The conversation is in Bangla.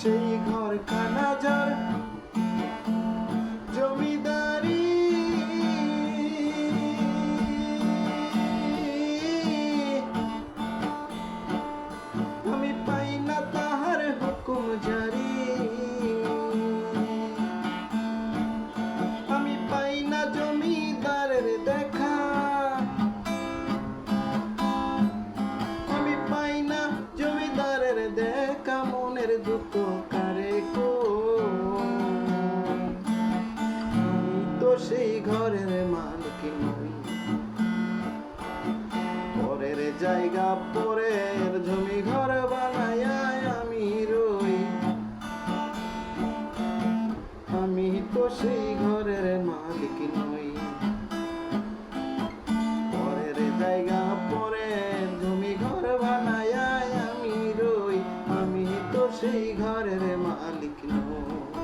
সেই ঘর ঘরখানা যার তো কারে কো? তো সেই ঘরের মালিক নই। পরের জায়গা, পরের জমি ঘর বানায় আমি রই। আমি তো সেই ঘর ঘরের মালিক নয়